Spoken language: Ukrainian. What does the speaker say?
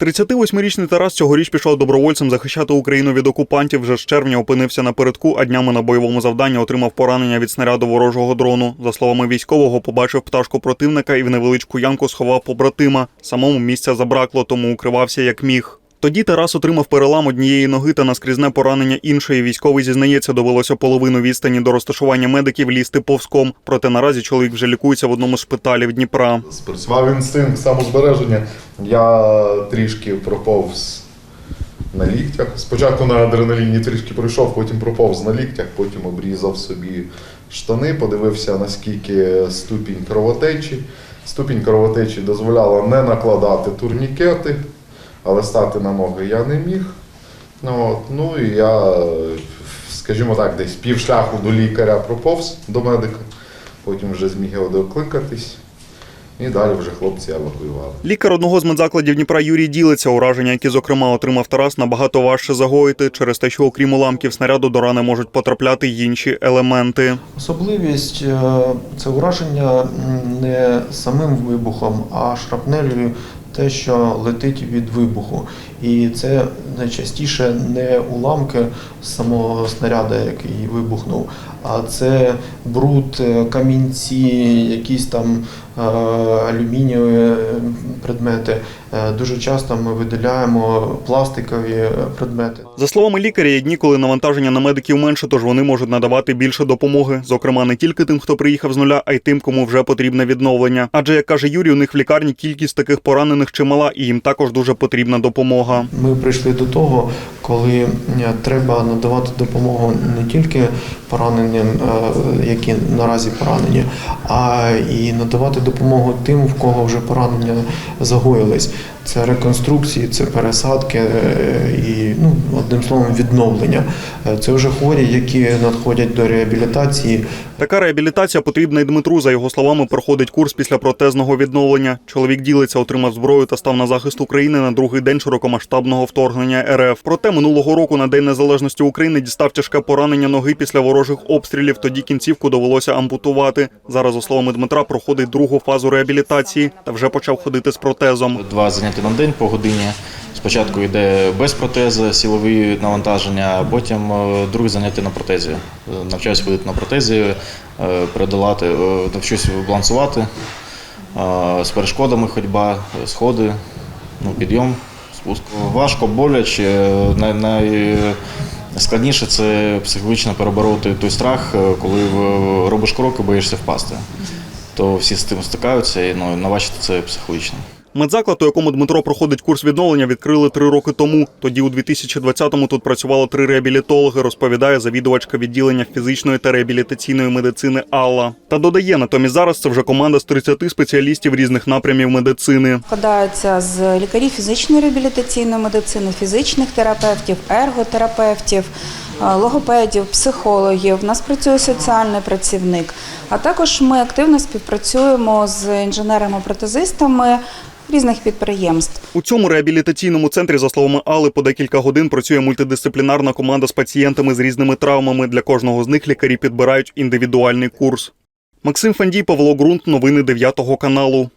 38-річний Тарас цьогоріч пішов добровольцем захищати Україну від окупантів. Вже з червня опинився напередку, а днями на бойовому завданні отримав поранення від снаряду ворожого дрону. За словами військового, побачив пташку противника і в невеличку ямку сховав побратима. Самому місця забракло, тому укривався як міг. Тоді Тарас отримав перелам однієї ноги та наскрізне поранення іншої. Військовий зізнається, довелося половину відстані до розташування медиків лізти повзком. Проте наразі чоловік вже лікується в одному з шпиталів Дніпра. Спрацював інстинкт самозбереження. Я трішки проповз на ліктях. Спочатку на адреналіні трішки пройшов, потім проповз на ліктях, потім обрізав собі штани, подивився, наскільки ступінь кровотечі. Ступінь кровотечі дозволяла не накладати турнікети, але стати на ноги я не міг. Ну, от, ну і я, скажімо так, десь півшляху до лікаря проповз до медика, потім вже зміг його докликатись. І далі вже хлопці евакуювали. Лікар одного з медзакладів Дніпра Юрій ділиться. Ураження, які зокрема отримав Тарас, набагато важче загоїти через те, що окрім уламків снаряду до рани можуть потрапляти й інші елементи. Особливість е, це ураження не самим вибухом, а шрапнелью, те, що летить від вибуху. І це найчастіше не уламки самого снаряда, який вибухнув, а це бруд, е, камінці, якісь там е, алюмінієві е, предмети. Дуже часто ми виділяємо пластикові предмети. За словами лікаря, є дні, коли навантаження на медиків менше, тож вони можуть надавати більше допомоги. Зокрема, не тільки тим, хто приїхав з нуля, а й тим, кому вже потрібне відновлення. Адже, як каже Юрій, у них в лікарні кількість таких поранених чимала, і їм також дуже потрібна допомога. Ми прийшли до того, коли е, треба надавати допомогу не тільки пораненим, е, які наразі поранені, а і надавати допомогу тим, в кого вже поранення загоїлись. Це реконструкції, це пересадки е, і ну, одним словом відновлення. Це вже хворі, які надходять до реабілітації. Така реабілітація потрібна і Дмитру. За його словами, проходить курс після протезного відновлення. Чоловік ділиться, отримав зброю та став на захист України на другий день широкомасштабного вторгнення РФ. Проте минулого року на День Незалежності України дістав тяжке поранення ноги після ворожих обстрілів. Тоді кінцівку довелося ампутувати. Зараз, за словами Дмитра, проходить другу фазу реабілітації та вже почав ходити з протезом. Два заняття на день по годині. Спочатку йде без протези, силові навантаження, а потім е, друге заняття на протезі. Навчаюсь ходити на протезі, е, передолати, е, навчусь балансувати з перешкодами ходьба, сходи, ну, підйом, спуск. Важко, боляче. Най, найскладніше це психологічно перебороти той страх, е, коли робиш крок і боїшся впасти. То всі з тим стикаються і ну, навчити це психологічно. Медзаклад, у якому Дмитро проходить курс відновлення, відкрили три роки тому. Тоді, у 2020-му, тут працювало три реабілітологи, розповідає завідувачка відділення фізичної та реабілітаційної медицини Алла. Та додає, натомість зараз це вже команда з 30 спеціалістів різних напрямів медицини. складаються з лікарів фізичної реабілітаційної медицини, фізичних терапевтів, ерготерапевтів, логопедів, психологів. У нас працює соціальний працівник. А також ми активно співпрацюємо з інженерами-протезистами різних підприємств. У цьому реабілітаційному центрі, за словами Алли, по декілька годин працює мультидисциплінарна команда з пацієнтами з різними травмами. Для кожного з них лікарі підбирають індивідуальний курс. Максим Фандій, Павло Ґрунт, новини 9 каналу.